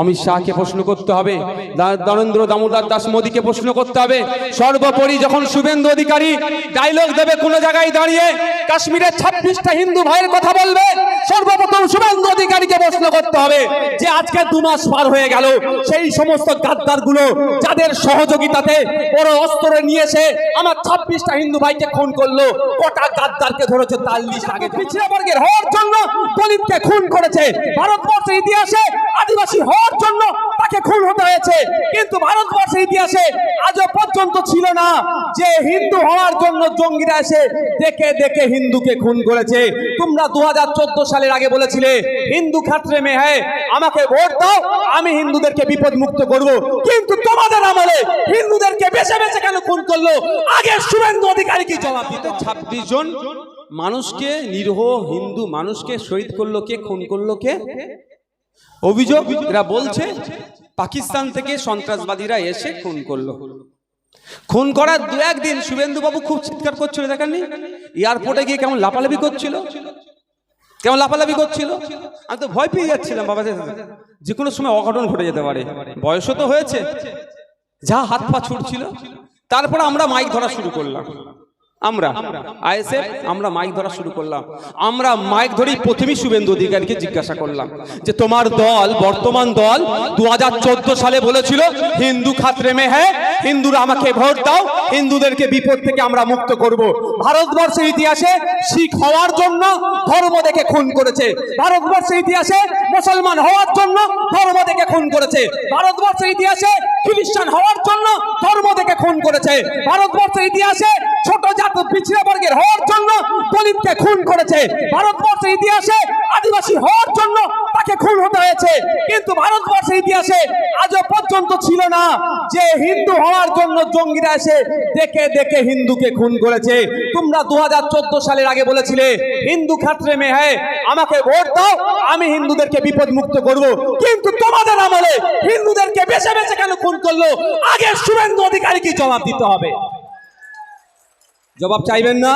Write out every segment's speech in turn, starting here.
অমিত শাহকে প্রশ্ন করতে হবে। নরেন্দ্র দামোদর দাস মোদীকে প্রশ্ন করতে হবে। সর্বোপরি যখন শুভেন্দু অধিকারী ডায়লগ দেবে কোনো জায়গায় দাঁড়িয়ে, কাশ্মীরের ছাব্বিশটা হিন্দু ভাইয়ের কথা বলবে, সর্বপ্রথম শুভেন্দু অধিকারীকে প্রশ্ন করতে হবে যে আজকে দু মাস পার হয়ে গেল, সেই সমস্ত গাদ্দারগুলো যাদের সহযোগিতাতে বড় অস্ত্র নিয়ে এসে আমার ছাব্বিশটা হিন্দু ভাইকে খুন করল, কটা গাদ্দারকে ধরেছে লিস্ট আগে। পিছিয়ে বর্গের হওয়ার জন্য দলিতকে খুন করেছে। ভারতবর্ষের ইতিহাসে আদিবাসী হওয়ার জন্য তাকে খুন হতে হয়েছে। কিন্তু ভারতবর্ষের ইতিহাসে আজও পর্যন্ত ছিল না যে হিন্দু হওয়ার জন্য জঙ্গিরা এসে দেখে দেখে হিন্দুকে খুন করেছে। তোমরা দু হাজার চোদ্দ সালের আগে বলেছিলে, হিন্দু খাত্রে মে হ্যায় আমাকে ভোট দাও, আমি হিন্দুদেরকে বিপদ মুক্ত করব। কিন্তু তোমাদের আমলে হিন্দুদেরকে বেছে বেছে কেন খুন করল? আগে শুভেন্দু অধিকারী কি জবাব দিতে? ছাব্বিশ জন মানুষকে, নিরহ হিন্দু মানুষকে শহীদ করল কে, খুন করল কে? অভিযোগ, এরা বলছে, পাকিস্তান থেকে সন্ত্রাসবাদীরা এসে খুন করল। খুন করার দু একদিন শুভেন্দু বাবু খুব চিৎকার করছিল দেখেননি এয়ারপোর্টে গিয়ে কেমন লাপালাপি করছিল? কেমন লাফালাফি করছিল? আমি তো ভয় পেয়ে যাচ্ছিলাম, বাবা যে কোনো সময় অঘটন ঘটে যেতে পারে। বয়সও তো হয়েছে, যা হাত পা ছুটছিল। তারপরে আমরা মাইক ধরা শুরু করলাম। আমরা, আইএসএফ, আমরা মাইক ধরা শুরু করলাম। আমরা মাইক ধরেই প্রথমেই শুভেন্দু অধিকারীকে জিজ্ঞাসা করলাম যে, তোমার দল, বর্তমান দল দু সালে বলেছিল, হিন্দু খাতরে মে হ্যাঁ হিন্দুরা আমাকে ভোট দাও, হিন্দুদেরকে বিপদ থেকে আমরা মুক্ত করব। ভারতবর্ষের ইতিহাসে শিখ হওয়ার জন্য ধর্ম দেখে খুন করেছে। ভারতবর্ষের ইতিহাসে মুসলমান হওয়ার জন্য ধর্ম দেখে খুন করেছে। ভারতবর্ষের ইতিহাসে খ্রিস্টান হওয়ার জন্য করেছে। ভারতবর্ষের ইতিহাসে ছোট জাত পিছিয়ে বর্গের হওয়ার জন্য দলিতকে খুন করেছে। ভারতবর্ষের ইতিহাসে আদিবাসী হওয়ার জন্য তাকে খুন হতে হয়েছে। কিন্তু ভারতবর্ষের ইতিহাসে আজও পর্যন্ত ছিল না যে হিন্দু হওয়ার জন্য জঙ্গিরা এসে দেখে দেখে হিন্দুকে খুন করেছে। তোমরা দু হাজার চোদ্দ সালের আগে বলেছিলে, হিন্দু খাত্রে মে হ্যাঁ আমাকে ভোট দাও, আমি হিন্দুদেরকে বিপদ মুক্ত করব। কিন্তু তোমাদের আমলে হিন্দুদেরকে বেছে বেছে কেন খুন করল? আগে শুভেন্দু অধিকারী কি জবাব দিতে হবে। জবাব চাইবেন না?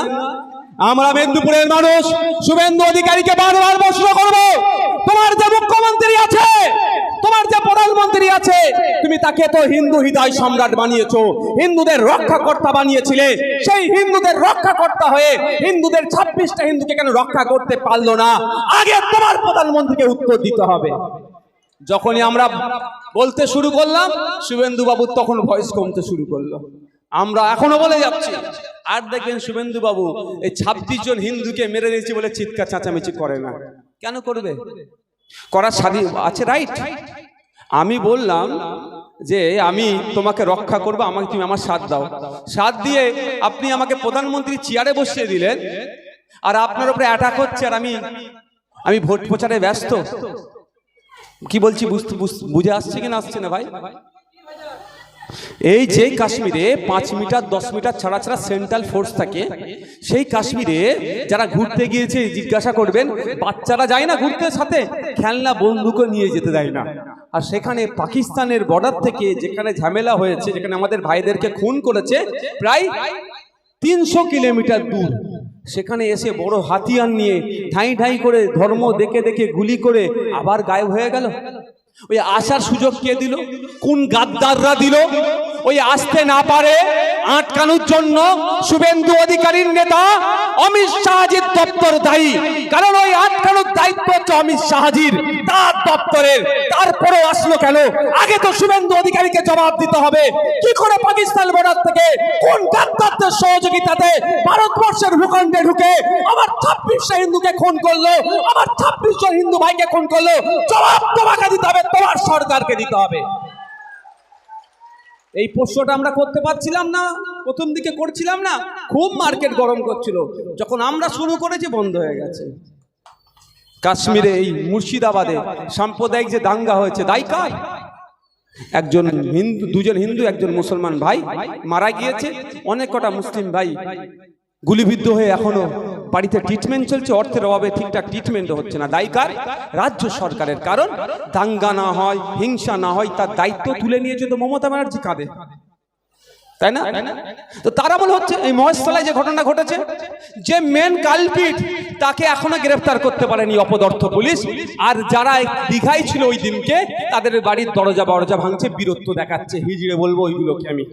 আমরা মেদিনীপুরের মানুষ, শুভেন্দু অধিকারীকে বারবার প্রশ্ন করব। তোমার যে মুখ্যমন্ত্রী আছে, তোমার যে প্রধানমন্ত্রী আছে, তুমি তাকে তো হিন্দু হৃদয় সম্রাট বানিয়েছো। হিন্দুদের রক্ষাকর্তা বানিয়েছিলে। সেই হিন্দুদের রক্ষাকর্তা হয়ে হিন্দুদের ছাব্বিশটা হিন্দুকে কেন রক্ষা করতে পারল না? আগে তোমার প্রধানমন্ত্রীকে উত্তর দিতে হবে। যখনই আমরা বলতে শুরু করলাম শুভেন্দু বাবু তখন ভয়েস কমতে শুরু করল। আমরা এখনও বলে যাচ্ছি, আর দেখবেন শুভেন্দু বাবু এই ছাব্বিশ জন হিন্দুকে মেরে দিয়েছি বলে চিৎকার, চেঁচামেচি করে না। কেন করবে? করার স্বাধীন, আছে রাইট আমি বললাম যে আমি তোমাকে রক্ষা করব, আমাকে তুমি আমার সাথ দাও। সাথ দিয়ে আপনি আমাকে প্রধানমন্ত্রী চেয়ারে বসিয়ে দিলেন, আর আপনার উপরে অ্যাটাক হচ্ছে, আর আমি আমি ভোট প্রচারে ব্যস্ত। কি বলছি, বুঝতে বুঝ- আসছে কি না আসছে না ভাই? এই যে কাশ্মীরে পাঁচ মিটার, দশ মিটার ছাড়া ছাড়া সেন্ট্রাল ফোর্স থাকে, সেই কাশ্মীরে যারা ঘুরতে গিয়েছে, জিজ্ঞাসা করবেন, বাচ্চারা যায় না ঘুরতে সাথে? খেলনা বন্দুকও নিয়ে যেতে দেয় না। আর সেখানে পাকিস্তানের বর্ডার থেকে যেখানে ঝামেলা হয়েছে, যেখানে আমাদের ভাইদেরকে খুন করেছে, প্রায় তিনশো কিলোমিটার দূর। সেখানে এসে বড় হাতিয়ার নিয়ে ঠাঁই ঠাই করে ধর্ম দেখে দেখে গুলি করে আবার গায়েব হয়ে গেল। ওই আসার সুযোগ কে দিল? কোন গাদ্দাররা দিল? ওই আসতে না পারে, আটকানোর জন্য শুভেন্দু অধিকারীর নেতা অমিত শাহজির দপ্তর দায়ী। কারণ ওই আটকানোর দায়িত্ব হচ্ছে অমিত শাহজির, তার দপ্তরের। তারপরে আসলো কেন? আগে তো শুভেন্দু অধিকারীকে জবাব দিতে হবে। কি করে পাকিস্তান বর্ডার থেকে কোন গাদ্দারদের সহযোগিতাতে ভারতবর্ষের ভূখণ্ডে ঢুকে আমার ছাব্বিশটা হিন্দুকে খুন করল আমার ছাব্বিশ জন হিন্দু ভাইকে খুন করল? জবাব তোমাকে দিতে হবে, তোমার সরকারকে দিতে হবে। এই পোষ্যটা আমরা করতে পারছিলাম না, প্রথম দিকে করছিলাম না, খুব মার্কেট গরম করছিল। যখন আমরা শুরু করেছি, বন্ধ হয়ে গেছে। কাশ্মীরে এই মুর্শিদাবাদে সাম্প্রদায়িক যে দাঙ্গা হয়েছে, দায়ী কার? একজন হিন্দু, দুজন হিন্দু, একজন মুসলমান ভাই মারা গিয়েছে। অনেক কটা মুসলিম ভাই গুলিবিদ্ধ হয়ে এখনও বাড়িতে ট্রিটমেন্ট চলছে, অর্থের অভাবে ঠিকঠাক ট্রিটমেন্ট হচ্ছে না। দায়ী কার? রাজ্য সরকারের। কারণ দাঙ্গা না হয়, হিংসা না হয়, তার দায়িত্ব তুলে নিয়েছে তো মমতা ব্যানার্জি কাঁদে। তাই না? তো তারা মনে হচ্ছে এই মহেশতলায় যে ঘটনা ঘটেছে, যে মেন কালপিট তাকে এখনও গ্রেফতার করতে পারেনি অপদর্থ পুলিশ। আর যারা দীঘায় ছিল ওই দিনকে, তাদের বাড়ির দরজা বরজা ভাঙছে, বীরত্ব দেখাচ্ছে। হিজড়ে বলব ওইগুলোকে আমি।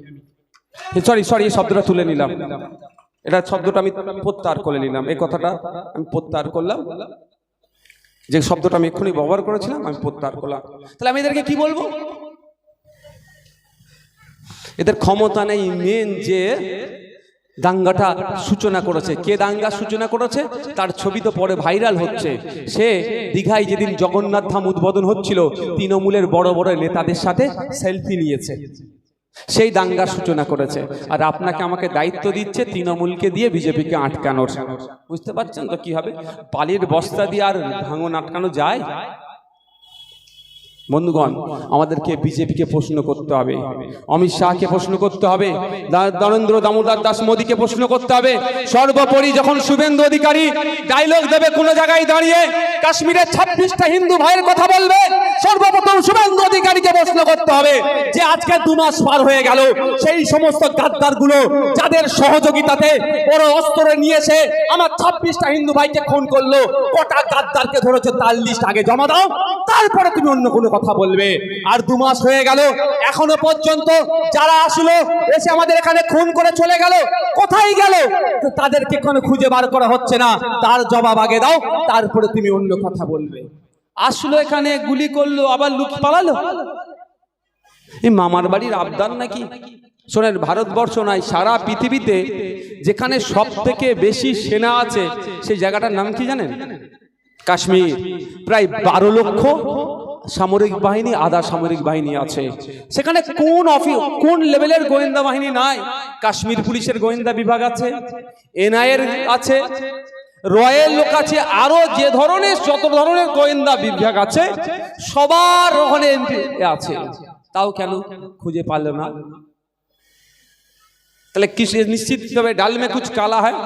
সরি সরি এই শব্দটা তুলে নিলাম। এটা শব্দটা আমি প্রত্যাহার করে নিলাম। এই কথাটা আমি প্রত্যাহার করলাম। যে শব্দটা আমি এক্ষুনি ব্যবহার করেছিলাম, আমি প্রত্যাহার করলাম। তাহলে আমি এদেরকে কি বলব? এদের ক্ষমতা নেই মেন যে দাঙ্গাটা সূচনা করেছে। কে দাঙ্গা সূচনা করেছে? তার ছবি তো পরে ভাইরাল হচ্ছে। সে দীঘায় যেদিন জগন্নাথ ধাম উদ্বোধন হচ্ছিল, তৃণমূলের বড় বড় নেতাদের সাথে সেলফি নিয়েছে। সেই দাঙ্গার সূচনা করেছে। আর আপনাকে আমাকে দায়িত্ব দিচ্ছে তৃণমূলকে দিয়ে বিজেপিকে আটকানোর। বুঝতে পারছেন তো কি হবে পালির বস্তা দিয়ে আর ভাঙন আটকানো যায়? বন্ধুগণ, আমাদেরকে বিজেপিকে প্রশ্ন করতে হবে। অমিত শাহকে প্রশ্ন করতে হবে। নরেন্দ্র দামোদর দাস মোদীকে প্রশ্ন করতে হবে। সর্বোপরি যখন শুভেন্দু অধিকারী ডায়লগ দেবে কোনো জায়গায় দাঁড়িয়ে, কাশ্মীরের ছাব্বিশটা হিন্দু ভাইয়ের কথা বলবে, সর্বপ্রথম শুভেন্দু অধিকারীকে প্রশ্ন করতে হবে যে আজকে দু মাস পার হয়ে গেল, সেই সমস্ত গাদ্দারগুলো যাদের সহযোগিতাতে বড় অস্ত্র নিয়েছে, আমার ছাব্বিশটা হিন্দু ভাইকে খুন করল, কটা গাদ্দারকে ধরেছে, তার লিস্ট আগে জমা দাও, তারপরে তুমি অন্য কোনো কথা বলবে। আর দু মাস হয়ে গেল, এখনও পর্যন্ত যারা আসলো, এসে আমাদের এখানে খুন করে চলে গেল। কোথায় গেল? তাদেরকে কোনো খুঁজে বার করা হচ্ছে না। তার জবাব আগে দাও, তারপরে তুমি অন্য কথা বলবে। আসলো এখানে, গুলি করল, আবার লুক পালালো? এই মামার বাড়ির আবদার নাকি? শোনেন, ভারতবর্ষ নয়, সারা পৃথিবীতে যেখানে সব থেকে বেশি সেনা আছে, সেই জায়গাটার নাম কি জানেন? কাশ্মীর। প্রায় বারো লক্ষ সামরিক বাহিনী, আধা সামরিক বাহিনী আছে। সেখানে কোন অফিস কোন লেভেলের গোয়েন্দা বাহিনী নাই? কাশ্মীর পুলিশের গোয়েন্দা বিভাগ আছে, এনআইএর আছে রয়্যাল লোক আছে, আরও যে ধরনের, যত ধরনের গোয়েন্দা বিভাগ আছে, সবার ওখানে আছে। তাও কেন খুঁজে পারল না? তাহলে কি সে নিশ্চিত হবে ডাল মে কালা হয়?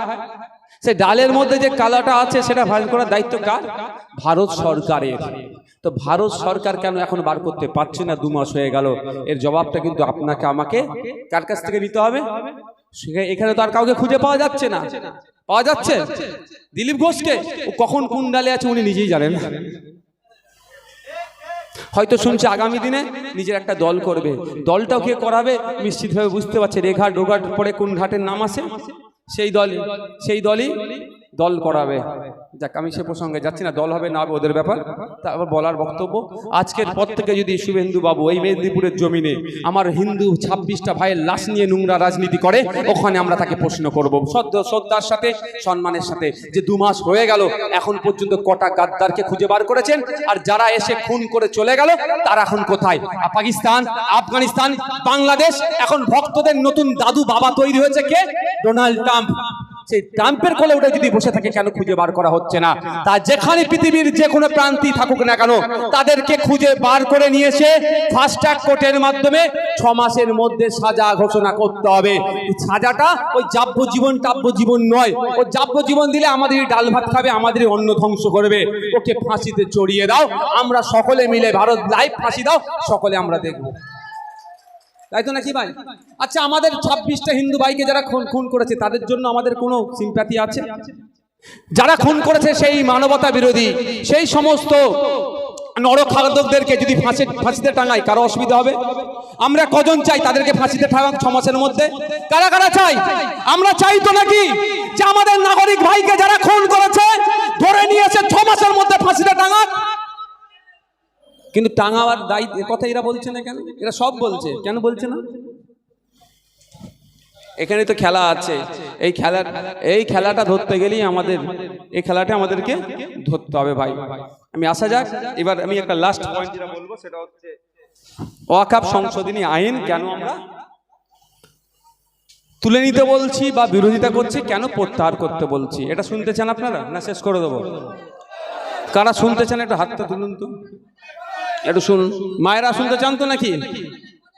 সে ডালের মধ্যে যে কালাটা আছে, সেটা ভাগ করার দায়িত্ব কার? ভারত সরকারের। তো ভারত সরকার কেন এখন বার করতে পারছে না? দু মাস হয়ে গেল। এর জবাবটা কিন্তু আপনাকে, আমাকে কার কাছ থেকে নিতে হবে? এখানে তো আর কাউকে খুঁজে পাওয়া যাচ্ছে না। পাওয়া যাচ্ছে? দিলীপ ঘোষকে? কখন কোন ডালে আছে উনি নিজেই জানেন হয়তো শুনছে আগামী দিনে নিজের একটা দল করবে। দলটাও কে করাবে? নিশ্চিতভাবে বুঝতে পারছে। রেঘাট ডোঘাট পরে কোন ঘাটের নাম আছে? সেই দলই সেই দলই দল করাবে। যাক, আমি সে প্রসঙ্গে যাচ্ছি না, দল হবে না হবে ওদের ব্যাপার। তারপর বলার বক্তব্য, আজকের পর থেকে যদি শুভেন্দু বাবু এই মেদিনীপুরের জমিনে আমার হিন্দু ছাব্বিশটা ভাইয়ের লাশ নিয়ে নোংরা রাজনীতি করে, ওখানে আমরা তাকে প্রশ্ন করব। শ্রদ্ধার সাথে, সম্মানের সাথে যে দু মাস হয়ে গেল, এখন পর্যন্ত কটা গাদ্দারকে খুঁজে বার করেছেন, আর যারা এসে খুন করে চলে গেল, তারা এখন কোথায়? পাকিস্তান, আফগানিস্তান, বাংলাদেশ? এখন ভক্তদের নতুন দাদু বাবা তৈরি হয়েছে কে? Donald Trump. সেই ট্রাম্পের কোলে ওটা যদি বসে থাকে, কেন খুঁজে বার করা হচ্ছে না? তা যেখানে পৃথিবীর যে কোনো প্রান্তি থাকুক না কেন, তাদেরকে খুঁজে বার করে নিয়ে এসে ফাস্ট ট্র্যাক কোর্টের মাধ্যমে। ছ মাসের মধ্যে সাজা ঘোষণা করতে হবে। সাজাটা ওই যাব্যজীবন টাব্যজীবন নয়। ও যাব্য জীবন দিলে আমাদের ডাল ভাত খাবে আমাদের অন্ন ধ্বংস করবে। ওকে ফাঁসিতে চড়িয়ে দাও। আমরা সকলে মিলে ভারত লাইভ ফাঁসি দাও, সকলে আমরা দেখব। তাই তো নাকি ভাই? আচ্ছা আমাদের ছাব্বিশটা হিন্দু ভাইকে যারা খুন খুন করেছে, তাদের জন্য আমাদের কোনো সিম্প্যাথি আছে? যারা খুন করেছে সেই মানবতা বিরোধী, সেই সমস্ত নরখাদকদেরকে যদি ফাঁসি, ফাঁসিতে টাঙাই, কারও অসুবিধা হবে? আমরা কজন চাই তাদেরকে ফাঁসিতে ঠাঙাক ছ মাসের মধ্যে? কারা কারা চাই? আমরা চাই তো নাকি যে আমাদের নাগরিক ভাইকে যারা খুন করেছে, ধরে নিয়েছে ছ মাসের মধ্যে ফাঁসিতে টাঙাক? কিন্তু টাঙাবার দায়িত্ব কথা এরা বলছে না কেন? এরা সব বলছে। কেন বলছে না? এখানে তো খেলা আছে। এই খেলা, এই খেলাটা ধরতে গেলেই আমাদের, এই খেলাটা আমাদেরকে ধরতে হবে ভাই। আমি আসা যাক, এবার আমি একটা লাস্ট পয়েন্ট যেটা বলব, সেটা হচ্ছে ওয়াকাপ সংশোধনী আইন কেন আমরা তুলে নিতে বলছি বা বিরোধিতা করছি, কেন প্রত্যাহার করতে বলছি? এটা শুনতে চান আপনারা? না শেষ করে দেবো? কারা শুনতে চান, একটু হাতটা তুলুন তো। একটু শুনুন। মায়েরা শুনতে চান তো নাকি?